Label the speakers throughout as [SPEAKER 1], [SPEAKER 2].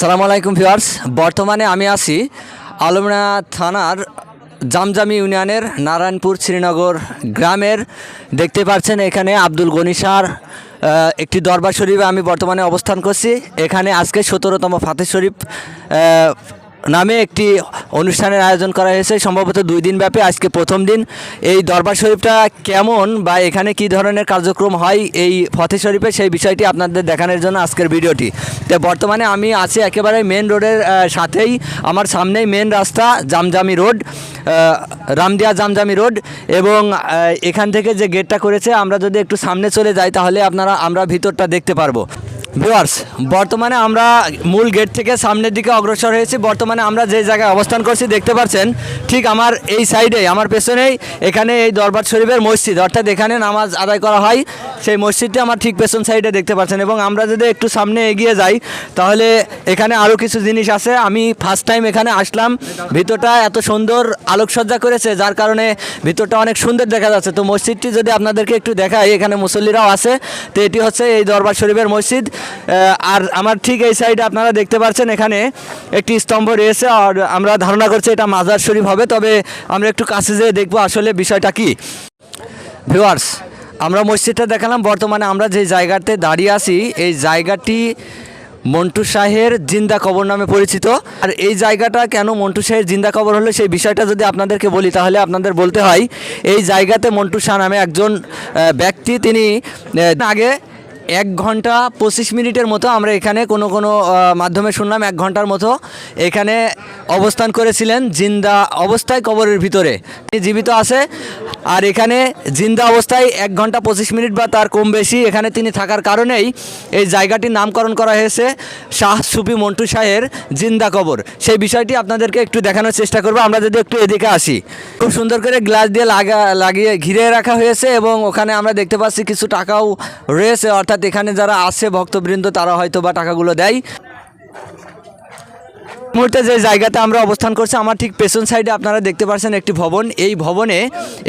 [SPEAKER 1] আসসালামু আলাইকুম ভিউয়ার্স। বর্তমানে আমি আছি আলমনা থানার জামজামি ইউনিয়নের নারায়ণপুর শ্রীনগর গ্রামের। দেখতে পাচ্ছেন এখানে আব্দুল গনিসার একটি দরবার শরীফে আমি বর্তমানে অবস্থান করছি। এখানে আজকে সতেরোতম ফাতে শরীফ নামে একটি অনুষ্ঠানের আয়োজন করা হয়েছে। সম্ভবত দুই দিন ব্যাপী আজকে প্রথম দিন। এই দরবার শরীফটা কেমন বা এখানে কি ধরনের কার্যক্রম হয় এই ফতে শরীফে সেই বিষয়টি আপনাদের দেখানোর জন্য আজকের ভিডিওটি। তো বর্তমানে আমি আছি একেবারে মেন রোডের সাথেই। আমার সামনেই মেন রাস্তা, জামজামি রোড রামদিয়া জামজামি রোড এবং এখান থেকে যে গেটটা করেছে, আমরা যদি একটু সামনে চলে যাই তাহলে আপনারা, আমরা ভিতরটা দেখতে পারব। ভিউয়ার্স, বর্তমানে আমরা মূল গেট থেকে সামনের দিকে অগ্রসর হয়েছি। বর্তমানে আমরা যে জায়গায় অবস্থান করছি, দেখতে পাচ্ছেন, ঠিক আমার এই সাইডে আমার পেছনেই এখানে এই দরবার শরীফের মসজিদ। অর্থাৎ এখানে নামাজ আদায় করা হয়, সেই মসজিদটি আমার ঠিক পেছন সাইডে দেখতে পাচ্ছেন। এবং আমরা যদি একটু সামনে এগিয়ে যাই, তাহলে এখানে আরও কিছু জিনিস আছে। আমি ফার্স্ট টাইম এখানে আসলাম। ভিতরটা এত সুন্দর আলোকসজ্জা করেছে, যার কারণে ভিতরটা অনেক সুন্দর দেখা যাচ্ছে। তো মসজিদটি যদি আপনাদেরকে একটু দেখাই, এখানে মুসল্লিরাও আছে। তো এটি হচ্ছে এই দরবার শরীফের মসজিদ। আর আমার ঠিক এই সাইডে আপনারা দেখতে পাচ্ছেন এখানে একটি স্তম্ভ রয়েছে, আর আমরা ধারণা করছি এটা মাজার শরীফ হবে, তবে আমরা একটু কাছে যেয়ে দেখব আসলে বিষয়টা কি। ভিউয়ার্স, আমরা মসজিদটা দেখালাম, বর্তমানে আমরা যে জায়গাতে দাঁড়িয়ে আছি, এই জায়গাটি মন্টু শাহের জিন্দা কবর নামে পরিচিত। আর এই জায়গাটা কেন মন্টু শাহের জিন্দা কবর হলো, সেই বিষয়টা যদি আপনাদেরকে বলি, তাহলে আপনাদের বলতে হয়, এই জায়গাতে মন্টু শাহ নামে একজন ব্যক্তি, তিনি আগে এক ঘণ্টা পঁচিশ মিনিটের মতো আমরা এখানে কোনো কোনো মাধ্যমে শুনলাম, এক ঘণ্টার মতো। এখানে অবস্থান করেছিলেন জিন্দা অবস্থায় কবরের ভিতরে। তিনি জীবিত আছে, আর এখানে জিন্দা অবস্থায় এক ঘণ্টা পঁচিশ মিনিট বা তার কম বেশি এখানে তিনি থাকার কারণেই এই জায়গাটির নামকরণ করা হয়েছে শাহ সুফি মন্টু শাহের জিন্দা কবর। সেই বিষয়টি আপনাদেরকে একটু দেখানোর চেষ্টা করব। আমরা যদি একটু এদিকে আসি। খুব সুন্দর করে গ্লাস দিয়ে লাগা, লাগিয়ে ঘিরে রাখা হয়েছে এবং ওখানে আমরা দেখতে পাচ্ছি কিছু টাকাও রয়েছে। অর্থাৎ এখানে যারা আসে ভক্তবৃন্দ তারা হয়তো বা টাকাগুলো দেয়। মুহূর্তে যে জায়গাতে আমরা অবস্থান করছি, আমার ঠিক পেছন সাইডে আপনারা দেখতে পাচ্ছেন একটি ভবন। এই ভবনে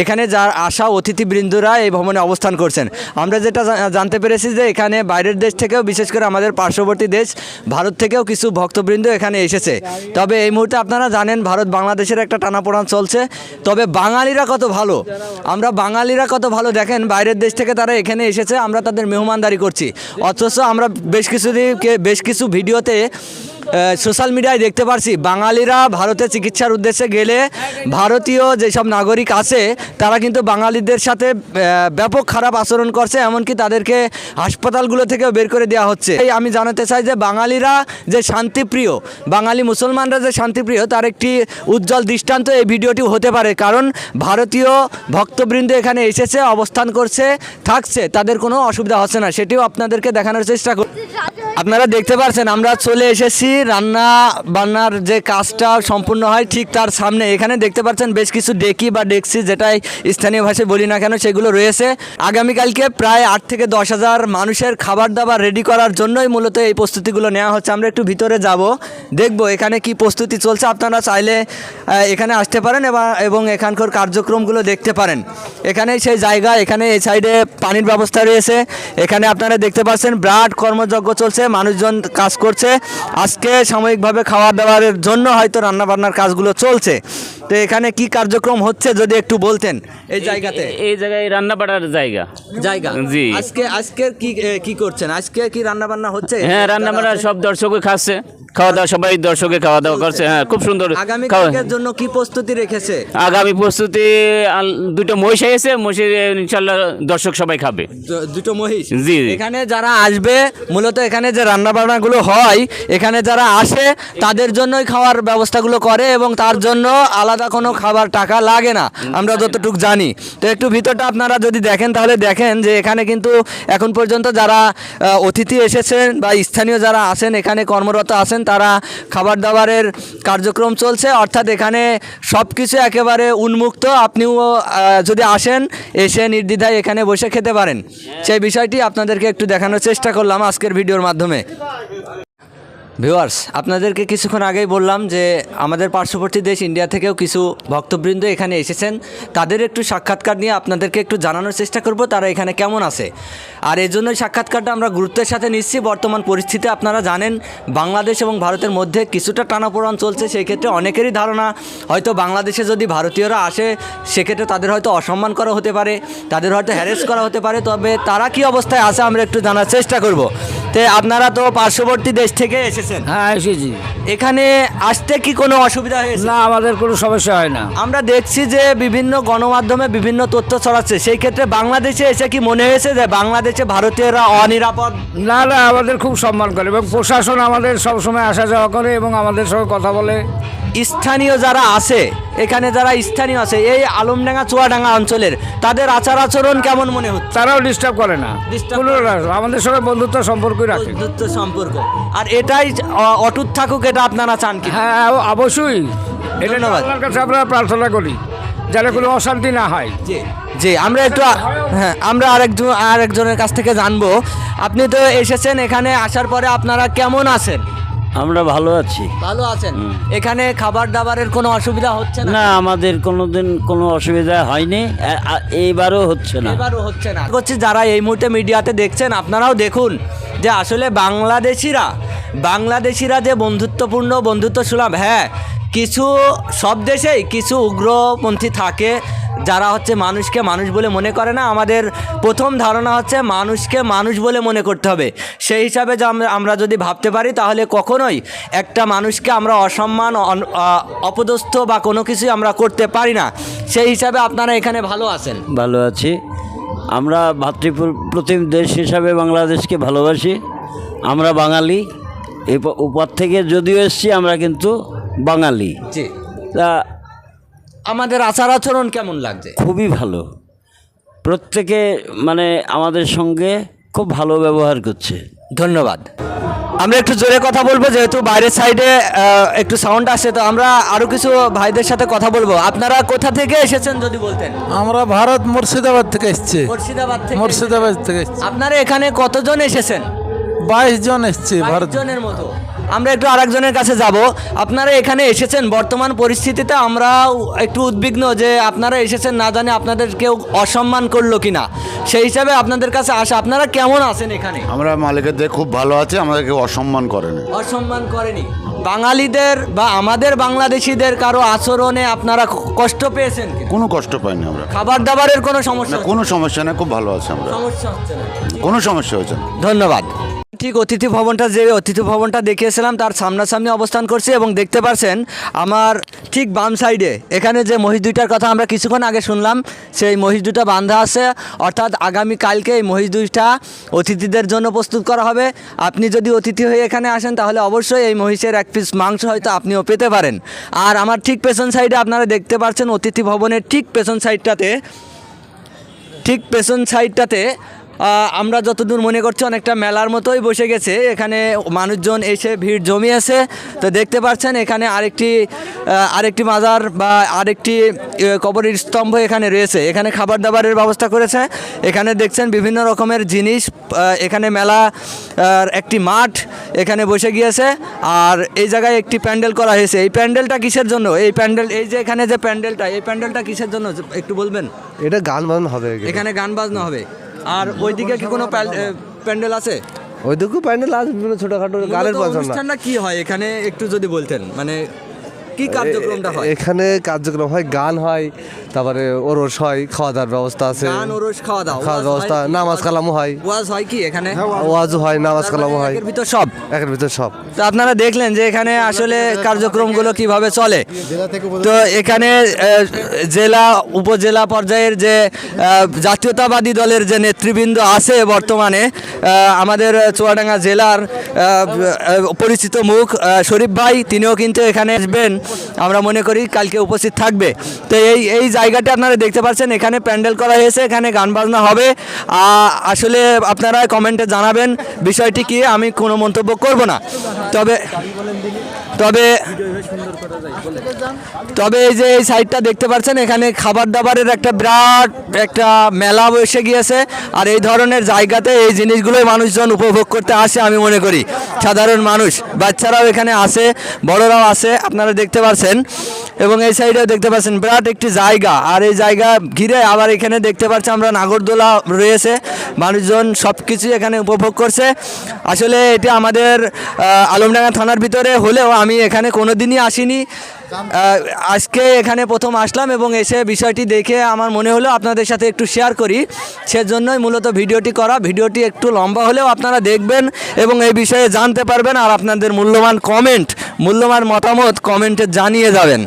[SPEAKER 1] এখানে যার আসা অতিথিবৃন্দরা এই ভবনে অবস্থান করছেন। আমরা যেটা জানতে পেরেছি যে এখানে বাইরের দেশ থেকেও, বিশেষ করে আমাদের পার্শ্ববর্তী দেশ, ভারত থেকেও কিছু ভক্তবৃন্দ এখানে এসেছে। তবে এই মুহূর্তে আপনারা জানেন, ভারত বাংলাদেশের একটা টানাপোড়ান চলছে। তবে বাঙালিরা কত ভালো? আমরা বাঙালিরা কত ভালো দেখেন, বাইরের দেশ থেকে তারা এখানে এসেছে, আমরা তাদের মেহমানদারি করছি। অথচ আমরা বেশ কিছুদিন বেশ কিছু ভিডিওতে সোশ্যাল মিডিয়ায় দেখতে পারছি, বাঙালিরা ভারতে চিকিৎসার উদ্দেশ্যে গেলে ভারতীয় যেসব নাগরিক আছে, তারা কিন্তু বাঙালিদের সাথে ব্যাপক খারাপ আচরণ করছে, এমনকি তাদেরকে হাসপাতালগুলো থেকেও বের করে দেওয়া হচ্ছে। এই আমি জানাতে চাই যে, বাঙালিরা যে শান্তিপ্রিয়, বাঙালি মুসলমানরা যে শান্তিপ্রিয়, তার একটি উজ্জ্বল দৃষ্টান্ত এই ভিডিওটি হতে পারে, কারণ ভারতীয় ভক্তবৃন্দ এখানে এসেছে, অবস্থান করছে, থাকছে, তাদের কোনো অসুবিধা হচ্ছে না, সেটিও আপনাদেরকে দেখানোর চেষ্টা করি আপনারা দেখতে পাচ্ছেন আমরা চলে এসেছি রান্না বান্নার যে কাজটা সম্পূর্ণ হয় ঠিক তার সামনে। এখানে দেখতে পাচ্ছেন বেশ কিছু ডেকি বা ডেক্সি যেটাই স্থানীয় ভাষায় বলি না কেন সেগুলো রয়েছে। আগামীকালকে প্রায় আট থেকে দশ হাজার মানুষের খাবার দাবার রেডি করার জন্যই মূলত এই প্রস্তুতিগুলো নেওয়া হচ্ছে। আমরা একটু ভিতরে যাব, দেখব এখানে কি প্রস্তুতি চলছে। আপনারা চাইলে এখানে আসতে পারেন এবং এখানকার কার্যক্রমগুলো দেখতে পারেন। এখানে সেই জায়গা, এখানে এই সাইডে পানির ব্যবস্থা রয়েছে। এখানে আপনারা দেখতে পাচ্ছেন ব্রাড কর্মযজ্ঞ চলছে, মানুষজন কাজ করছে। আজকে সাময়িকভাবে খাওয়া দাওয়ার জন্য হয়তো রান্নাবান্নার কাজগুলো চলছে। তো এখানে কি কার্যক্রম হচ্ছে যদি একটু বলতেন এই জায়গাতে?
[SPEAKER 2] এই জায়গায় রান্না বাড়ার জায়গা।
[SPEAKER 1] জায়গা?
[SPEAKER 2] জি।
[SPEAKER 1] আজকে আজকে কি কি করছেন? আজকে কি রান্না বান্না হচ্ছে?
[SPEAKER 2] হ্যাঁ রান্না বাড়া সব দর্শকে খাচ্ছে। খাওয়া দাওয়া সবাই দর্শকে খাওয়া দাওয়া করছে। হ্যাঁ খুব সুন্দর
[SPEAKER 1] আগামী জন্য কি প্রস্তুতি রেখেছে?
[SPEAKER 2] আগামী প্রস্তুতি দুটো মহিষ এসে মহিষের ইনশাল্লাহ দর্শক সবাই খাবে।
[SPEAKER 1] দুটো মহিষ?
[SPEAKER 2] জি, জি।
[SPEAKER 1] এখানে যারা আসবে মূলত এখানে যে রান্না বান্নাগুলো হয় এখানে যারা আসে তাদের জন্যই খাওয়ার ব্যবস্থাগুলো করে এবং তার জন্য আলাদা কোনো খাবার টাকা লাগে না। আমরা যতটুকু জানি। তো একটু ভিতরটা আপনারা যদি দেখেন তাহলে দেখেন যে এখানে কিন্তু এখন পর্যন্ত যারা অতিথি এসেছেন বা স্থানীয় যারা আছেন এখানে কর্মরত আছেন তারা খাবার দাবারের কার্যক্রম চলছে। অর্থাৎ এখানে সব কিছু একেবারে উন্মুক্ত। আপনিও যদি আসেন এসে নির্দ্বিধায় এখানে বসে খেতে পারেন। সেই বিষয়টি আপনাদেরকে একটু দেখানোর চেষ্টা করলাম আজকের ভিডিওর মাধ্যমে। ভিউয়ার্স, আপনাদেরকে কিছুক্ষণ আগেই বললাম যে আমাদের পার্শ্ববর্তী দেশ ইন্ডিয়া থেকেও কিছু ভক্তবৃন্দ এখানে এসেছেন। তাদের একটু সাক্ষাৎকার নিয়ে আপনাদেরকে একটু জানানোর চেষ্টা করব, তারা এখানে কেমন আছে। আর এই জন্যই সাক্ষাৎকারটা আমরা গুরুত্বের সাথে নিচ্ছি। বর্তমান পরিস্থিতি আপনারা জানেন, বাংলাদেশ এবং ভারতের মধ্যে কিছুটা টানাপোড়ান চলছে, সেই ক্ষেত্রে অনেকেরই ধারণা, হয়তো বাংলাদেশে যদি ভারতীয়রা আসে, সেক্ষেত্রে তাদের হয়তো অসম্মান করা হতে পারে, তাদের হয়তো হ্যারেস করা হতে পারে, তবে তারা কি অবস্থায় আছে আমরা একটু জানার চেষ্টা করব। তে আপনারা তো পার্শ্ববর্তী দেশ থেকে এসেছেন।
[SPEAKER 3] হ্যাঁ এসেছি।
[SPEAKER 1] এখানে আসতে কি কোনো অসুবিধা হয়েছে?
[SPEAKER 3] না আমাদের কোনো সমস্যা হয় না।
[SPEAKER 1] আমরা দেখছি যে বিভিন্ন গণমাধ্যমে বিভিন্ন তথ্য ছড়াচ্ছে। সেই ক্ষেত্রে বাংলাদেশে এসে কি মনে হয়েছে যে বাংলাদেশে ভারতীয়রা অনিরাপদ?
[SPEAKER 3] না না আমাদের খুব সম্মান করে এবং প্রশাসন আমাদের সবসময় আসা যাওয়া করে এবং আমাদের সঙ্গে কথা বলে।
[SPEAKER 1] স্থানীয় যারা আছে এখানে যারা স্থানীয় আছে এই আলমডাঙ্গা চুয়াডাঙ্গা অঞ্চলের তাদের আচার আচরণ কেমন মনে হচ্ছে?
[SPEAKER 3] তারাও ডিস্টার্ব করে না।
[SPEAKER 1] Disturb
[SPEAKER 3] কোনো না, আমাদের সঙ্গে বন্ধুত্ব সম্পর্কই রাখে।
[SPEAKER 1] বন্ধুত্ব সম্পর্ক। আর এটাই অ- অটুট থাকুক এটা আপনারা চান কি?
[SPEAKER 3] হ্যাঁ অবশ্যই। এটা
[SPEAKER 1] ধন্যবাদ।
[SPEAKER 3] আল্লাহর কাছে আমরা প্রার্থনা করি যেন কোনো অশান্তি না হয়।
[SPEAKER 1] জি জি আমরা একটু হ্যাঁ আমরা আরেকজন আরেকজনের কাছ থেকে জানব। আপনি তো এসেছেন এখানে আসার পরে আপনারা কেমন আছেন?
[SPEAKER 4] আমরা ভালো আছি।
[SPEAKER 1] ভালো আছেন? এখানে খাবার দাবারের কোনো অসুবিধা হচ্ছে না?
[SPEAKER 4] না আমাদের কোনোদিন কোনো অসুবিধা হয়নি। এইবারও হচ্ছে না।
[SPEAKER 1] এবারও হচ্ছে না। হচ্ছে যারা এই মুহূর্তে মিডিয়াতে দেখছেন আপনারাও দেখুন যে আসলে বাংলাদেশিরা বাংলাদেশিরা যে বন্ধুত্বপূর্ণ বন্ধুত্ব সুলভ হ্যাঁ কিছু সব দেশেই কিছু উগ্রপন্থী থাকে যারা হচ্ছে মানুষকে মানুষ বলে মনে করে না। আমাদের প্রথম ধারণা হচ্ছে মানুষকে মানুষ বলে মনে করতে হবে। সেই হিসাবে যে আমরা যদি ভাবতে পারি, তাহলে কখনোই একটা মানুষকে আমরা অসম্মান অপদস্থ বা কোনো কিছুই আমরা করতে পারি না। সেই হিসাবে আপনারা এখানে ভালো আছেন।
[SPEAKER 4] ভালো আছি। আমরা ভাতৃপ্রতিম দেশ হিসাবে বাংলাদেশকে ভালোবাসি। আমরা বাঙালি। উপর থেকে যদিও এসছি আমরা কিন্তু বাঙালি।
[SPEAKER 1] জি।
[SPEAKER 4] তা
[SPEAKER 1] আমাদের আচার আচরণ কেমন লাগছে?
[SPEAKER 4] খুবই ভালো। প্রত্যেকে মানে আমাদের সঙ্গে খুব ভালো ব্যবহার করছে।
[SPEAKER 1] ধন্যবাদ। আমরা একটু জোরে কথা বলব যেহেতু বাইরের সাইডে একটু সাউন্ড আসে তো আমরা আরও কিছু ভাইদের সাথে কথা বলব। আপনারা কোথা থেকে এসেছেন যদি বলতেন?
[SPEAKER 5] আমরা ভারত মুর্শিদাবাদ থেকে এসছি।
[SPEAKER 1] মুর্শিদাবাদ থেকে
[SPEAKER 5] মুর্শিদাবাদ থেকে এসছি।
[SPEAKER 1] আপনারা এখানে কতজন এসেছেন?
[SPEAKER 5] বাইশ জন এসছি ভারত।
[SPEAKER 1] জনের মতো। আমরা একটু আরেকজনের কাছে যাব। আপনারা এখানে এসেছেন বর্তমান পরিস্থিতিতে আমরা একটু উদ্বিগ্ন যে আপনারা এসেছেন না জানি আপনাদের কেউ অসম্মান করল কিনা। সেই হিসাবে আপনাদের কাছে আসা আপনারা কেমন আছেন এখানে?
[SPEAKER 6] আমরা মালিকের দিয়ে খুব ভালো আছে আমাদের কেউ অসম্মান করেনি।
[SPEAKER 1] অসম্মান করেনি। বাঙালিদের বা আমাদের বাংলাদেশিদের কারও আচরণে আপনারা কষ্ট পেয়েছেন কোনো?
[SPEAKER 6] কষ্ট পাইনি আমরা।
[SPEAKER 1] খাবার দাবারের কোনো সমস্যা
[SPEAKER 6] কোনো সমস্যা নেই খুব ভালো আছে আমরা।
[SPEAKER 1] সমস্যা হচ্ছে না।
[SPEAKER 6] কোনো সমস্যা হয়েছে না।
[SPEAKER 1] ধন্যবাদ। ঠিক অতিথি ভবনটা যে অতিথি ভবনটা দেখিয়েছিলাম, তার সামনাসামনি অবস্থান করছি এবং দেখতে পারছেন আমার ঠিক বাম সাইডে। এখানে যে মহিষ দুইটার কথা আমরা কিছুক্ষণ আগে শুনলাম, সেই মহিষ দুটা বান্ধা আছে। অর্থাৎ আগামী কালকে এই মহিষ দুইটা অতিথিদের জন্য প্রস্তুত করা হবে। আপনি যদি অতিথি হয়ে এখানে আসেন, তাহলে অবশ্যই এই মহিষের এক পিস মাংস হয়তো আপনিও পেতে পারেন। আর আমার ঠিক পেছন সাইডে আপনারা দেখতে পাচ্ছেন অতিথি ভবনের ঠিক পেছন সাইডটাতে, ঠিক পেছন সাইডটাতে আমরা যতদূর মনে করছি অনেকটা মেলার মতোই বসে গেছে। এখানে মানুষজন এসে ভিড় জমিয়েছে। তো দেখতে পাচ্ছেন এখানে আরেকটি আরেকটি মাজার বা আরেকটি কবরের স্তম্ভ এখানে রয়েছে। এখানে খাবার দাবারের ব্যবস্থা করেছে। এখানে দেখছেন বিভিন্ন রকমের জিনিস এখানে মেলা একটি মাঠ এখানে বসে গিয়েছে। আর এই জায়গায় একটি প্যান্ডেল করা হয়েছে। এই প্যান্ডেলটা কিসের জন্য? এই প্যান্ডেল এই যে এখানে যে প্যান্ডেলটা এই প্যান্ডেলটা কিসের জন্য? একটু বলবেন?
[SPEAKER 7] এটা গান বাজনা হবে।
[SPEAKER 1] এখানে গান বাজনা হবে। আর ওইদিকে কি কোনো প্যান্ডেল আছে?
[SPEAKER 7] ওইদিকেও প্যান্ডেল আছে বিভিন্ন ছোটখাটো গানের
[SPEAKER 1] অনুষ্ঠানটা কি হয় এখানে একটু যদি বলতেন? মানে কি কার্যক্রমটা হয়?
[SPEAKER 7] এখানে কার্যক্রম হয় গান হয় তারপরে ওরস হয় খাওয়া দাওয়ার ব্যবস্থা আছে।
[SPEAKER 1] গান ওরস খাওয়া দাওয়া
[SPEAKER 7] ব্যবস্থা নামাজ কালামও হয়।
[SPEAKER 1] ওয়াজ হয় কি এখানে?
[SPEAKER 7] ওয়াজও হয় নামাজ কালামও হয়।
[SPEAKER 1] একের ভিতর সব।
[SPEAKER 7] একের ভিতর সব।
[SPEAKER 1] তো আপনারা দেখলেন যে এখানে আসলে কার্যক্রমগুলো কীভাবে চলে। তো এখানে জেলা উপজেলা পর্যায়ের যে জাতীয়তাবাদী দলের যে নেতৃবৃন্দ আছে বর্তমানে আমাদের চুয়াডাঙ্গা জেলার পরিচিত মুখ আহ, শরীফ ভাই তিনিও কিন্তু এখানে আসবেন। আমরা মনে করি কালকে উপস্থিত থাকবে। তো এই এই জায়গাটা আপনারা দেখতে পাচ্ছেন, এখানে প্যান্ডেল করা হয়েছে, এখানে গান বাজনা হবে। আসলে আপনারা কমেন্টে জানাবেন, বিষয়টি কি, আমি কোনো মন্তব্য করব না। তবে তবে তবে এই যে এই সাইডটা দেখতে পাচ্ছেন, এখানে খাবার দাবারের একটা বিরাট একটা মেলা বসে গিয়েছে, আর এই ধরনের জায়গাতে এই জিনিসগুলোই মানুষজন উপভোগ করতে আসে আমি মনে করি। সাধারণ মানুষ, বাচ্চারাও এখানে আসে, বড়রাও আসে, আপনারা দেখতে পাচ্ছেন। এবং এই সাইডেও দেখতে পাচ্ছেন বিরাট একটি জায়গা। আর এই জায়গা ঘিরে আবার এখানে দেখতে পাচ্ছি আমরা নাগরদোলা রয়েছে। মানুষজন সব কিছুই এখানে উপভোগ করছে। আসলে এটি আমাদের আলমডাঙ্গা থানার ভিতরে হলেও আমি এখানে কোনো দিনই আসিনি। আজকে এখানে প্রথম আসলাম এবং এসে বিষয়টি দেখে আমার মনে হলো আপনাদের সাথে একটু শেয়ার করি। সেজন্যই মূলত ভিডিওটি করা। ভিডিওটি একটু লম্বা হলেও আপনারা দেখবেন এবং এই বিষয়ে জানতে পারবেন আর আপনাদের মূল্যবান কমেন্ট মূল্যবান মতামত কমেন্টে জানিয়ে যাবেন।